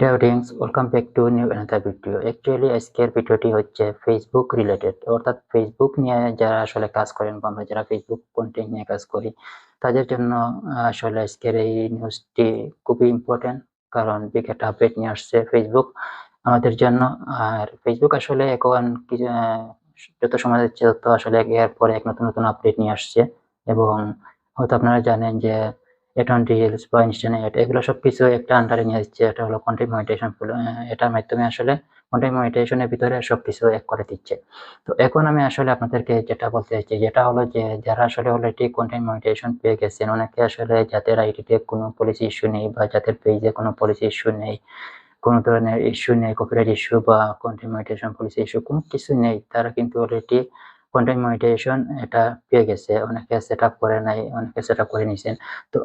ডিয়ারিংস welcome back to new another video actually আজকের ভিডিওটি হচ্ছে ফেসবুক রিলেটেড অর্থাৎ ফেসবুক নিয়ে যারা আসলে কাজ করেন বা আমরা যারা ফেসবুক কন্টেন্ট নিয়ে কাজ করি, তাদের জন্য আসলে আজকের এই নিউজটি খুবই ইম্পর্টেন্ট কারণ বিগ একটা আপডেট নিয়ে আসছে ফেসবুক আমাদের জন্য। আর ফেসবুক আসলে এখন যত সময় যাচ্ছে তত আসলে এর পরে এক নতুন নতুন আপডেট নিয়ে আসছে। এবং হয়তো আপনারা জানেন যে এটন রিলস বা ইনস্টানেট এগুলো সবকিছু একটা আন্ডারে যাচ্ছে এটা হলো কন্টেন্ট মনিটাইজেশন এটার মাধ্যমে আসলে কন্টেন্ট মনিটাইজেশনের ভিতরে সবকিছু এক করে দিচ্ছে। তো এখন আমি আসলে আপনাদেরকে যেটা বলতে চাইছি যেটা হলো যে যারা আসলে অলরেডি কন্টেন্ট মনিটাইজেশন পেয়ে গেছেন, অনেকে আসলে যাদের আইডিতে কোনো পলিসি ইস্যু নেই বা যাদের পেজে কোনো পলিসি ইস্যু নেই, কোনো ধরনের ইস্যু নেই কপিরাইট ইস্যু বা কন্টেন্ট মনিটাইজেশন পলিসি ইস্যু কোনো কিছু নেই, তারা কিন্তু অলরেডি কন্টেন্ট মনিটাইজেশন এটা পেয়ে গেছে, অনেকে সেট আপ করে নাই, অনেকে সেট আপ করে নিয়েছেন তো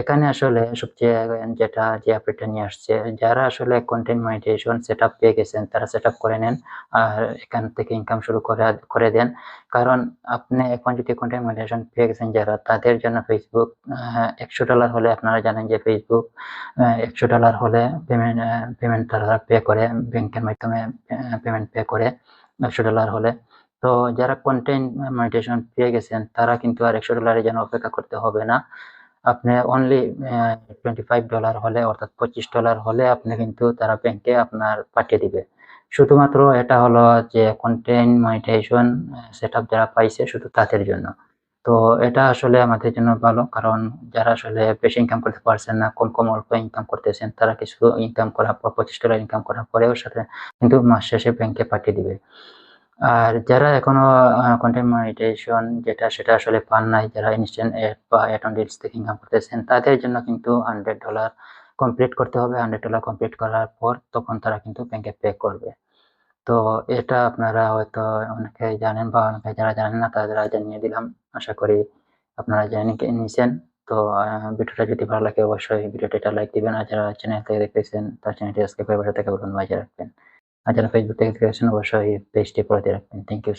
এখানে আসলে সবচেয়ে যেটা যে আপডেটটা নিয়ে আসছে, যারা আসলে কন্টেন্ট মনিটাইজেশন সেট আপ পেয়ে গেছেন, তারা সেট আপ করে নেন আর এখান থেকে ইনকাম শুরু করে করে দেন। কারণ আপনি এখন যদি কন্টেন্ট মনিটাইজেশন পেয়ে গেছেন যারা, তাদের জন্য ফেসবুক একশো ডলার হলে আপনারা জানেন যে ফেসবুক একশো ডলার হলে পেমেন্ট পেমেন্ট তারা পে করে ব্যাংকের মাধ্যমে পেমেন্ট পে করে, একশো ডলার হলে। তো যারা কন্টেন্ট মনিটাইজেশন পেয়ে গেছেন, তারা কিন্তু আর একশো ডলারের জন্য অপেক্ষা করতে হবে না। আপনি অনলি টোয়েন্টি ফাইভ ডলার হলে অর্থাৎ পঁচিশ ডলার হলে আপনি কিন্তু তারা ব্যাংকে আপনার পাঠিয়ে দিবে। শুধুমাত্র এটা হলো যে কন্টেন্ট মনিটাইজেশন সেট যারা পাইছে শুধু তাদের জন্য। তো এটা আসলে আমাদের জন্য ভালো, কারণ যারা আসলে বেশি ইনকাম করতে পারছেন না, কম কম অল্প ইনকাম করতেছেন, তারা কিছু ইনকাম করার পর, পঁচিশ ডলার ইনকাম করার পরে ওর সাথে কিন্তু মাস শেষে ব্যাংকে পাঠিয়ে দিবে। আর যারা এখনও কন্টেন্ট মনিটাইজেশন যেটা সেটা আসলে পান নাই, যারা ইনস্ট্যান্ট অ্যাড বা অ্যাড অন থেকে ইনকাম করতেছেন, তাদের জন্য কিন্তু হান্ড্রেড ডলার কমপ্লিট করতে হবে। হান্ড্রেড ডলার কমপ্লিট করার পর তখন তারা কিন্তু ব্যাংকে পে করবে। তো এটা আপনারা হয়তো অনেকে জানেন বা অনেকে যারা জানেন না তারা জানিয়ে দিলাম। আশা করি আপনারা জেনে নিয়েছেন তো ভিডিওটা যদি ভালো লাগে অবশ্যই ভিডিওটা লাইক দিবেন। আর যারা চ্যানেল থেকে দেখতেছেন, তার চ্যানেলটি আজকে করে পাশে থেকে বলুন বাজিয়ে রাখবেন। আর যারা ফেসবুক থেকে দেখতেছেন অবশ্যই পেজটি দিয়ে রাখবেন। Thank you